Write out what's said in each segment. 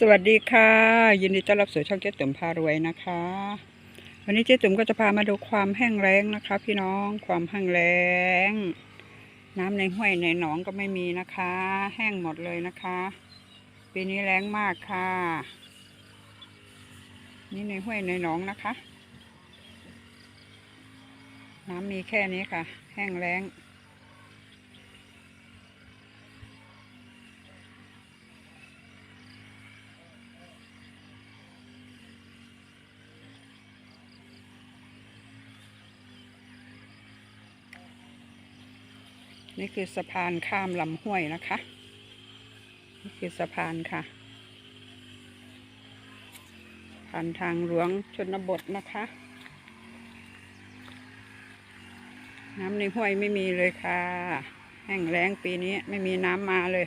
สวัสดีค่ะ ยินดีต้อนรับสู่ช่องเจ๊ตุ๋มพารวยนะคะ วันนี้เจ๊ตุ๋มก็จะพามาดูความแห้งแล้งนะคะ พี่น้องความแห้งแล้ง น้ำในห้วยในหนองก็ไม่มีนะคะ แห้งหมดเลยนะคะ ปีนี้แล้งมากค่ะ นี่ในห้วยในหนองนะคะ น้ำมีแค่นี้ค่ะ แห้งแล้ง นี่คือสะพานข้ามลำห้วยนะคะ นี่คือสะพานค่ะ ผ่านทางหลวงชนบทนะคะ น้ำในห้วยไม่มีเลยค่ะ แห้งแล้งปีนี้ไม่มีน้ำมาเลย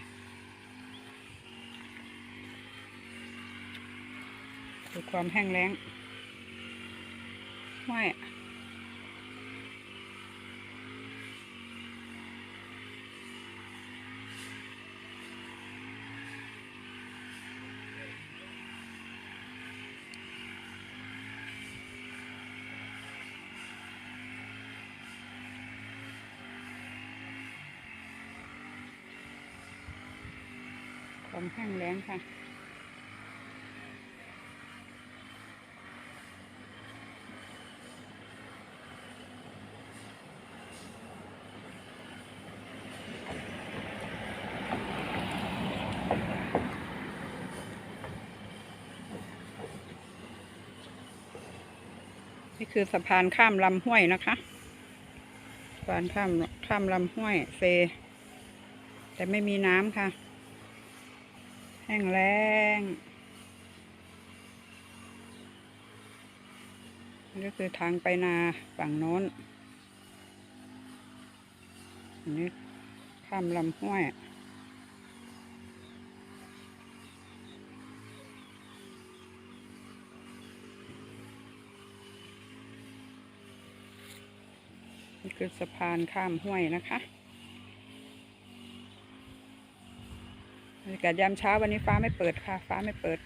คือความแห้งแล้งห้วย มแห้งแล้งค่ะ นี่คือสะพานข้ามลำห้วยนะคะสะพานข้ามข้ามลำห้วยเซ แต่ไม่มีน้ำค่ะ แห้งแล้งนี่ก็คือทางไปนาฝั่งโน้นอันนี้ข้ามลำห้วยนี่คือสะพานข้ามห้วยนะคะ รยากาศยามเช้าวันนี้ฟ้าไม่เปิดค่ะ ฟ้าไม่เปิด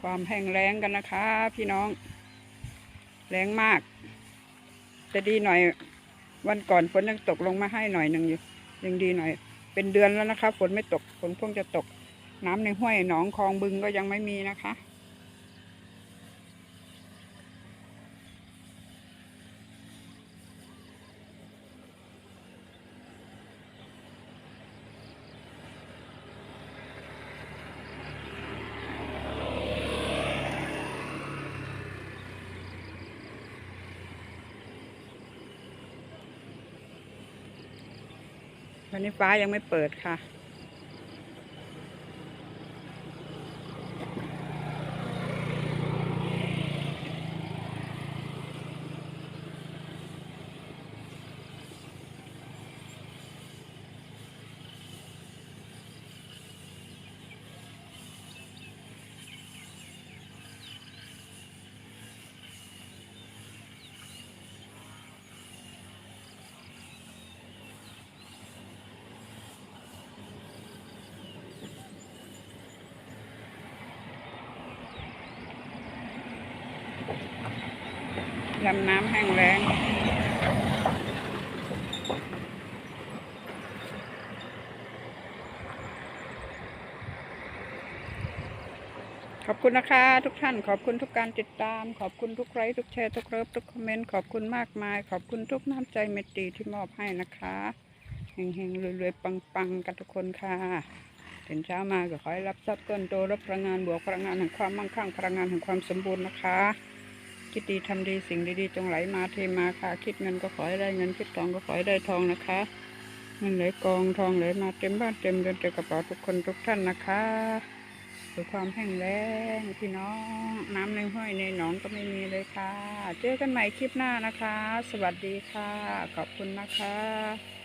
ความแห้งแล้งกันนะคะ พี่น้อง แรงมาก จะดีหน่อย วันก่อนฝนยังตกลงมาให้หน่อยหนึ่งอยู่ ยังดีหน่อย เป็นเดือนแล้วนะคะ ฝนไม่ตก ฝนเพิ่งจะตก น้ำในห้วยหนองคลองบึงก็ยังไม่มีนะคะ วันนี้ฟ้ายังไม่เปิดค่ะ ลำน้ำแห้งแล้งขอบคุณนะคะ ทุกท่านขอบคุณทุกการติดตาม ขอบคุณทุกไลค์ทุกแชร์ทุกเลิฟทุกคอมเมนต์ขอบคุณมากมาย ขอบคุณทุกน้ำใจเมตตีที่มอบให้นะคะเฮงๆรวยๆปังๆ กันทุกคนค่ะ ตื่นเช้ามาก็ขอให้รับทรัพย์ต้นโตรับพลังงานบวกพลังงานแห่งความมั่งคั่งพลังงานแห่งความสมบูรณ์นะคะ คิดดีทำดีสิ่งดีๆจงไหลมาเทมาค่ะ คิดเงินก็ขอให้ได้เงินคิดทองก็ขอให้ได้ทองนะคะเงินไหลกองทองไหลมาเต็มบ้านเต็มเรือนเต็มกระเป๋าทุกคนทุกท่านนะคะด้วยความแห้งแล้งพี่น้องน้ำในห้วยในหนองก็ไม่มีเลยค่ะ เจอกันใหม่คลิปหน้านะคะ สวัสดีค่ะ ขอบคุณนะคะ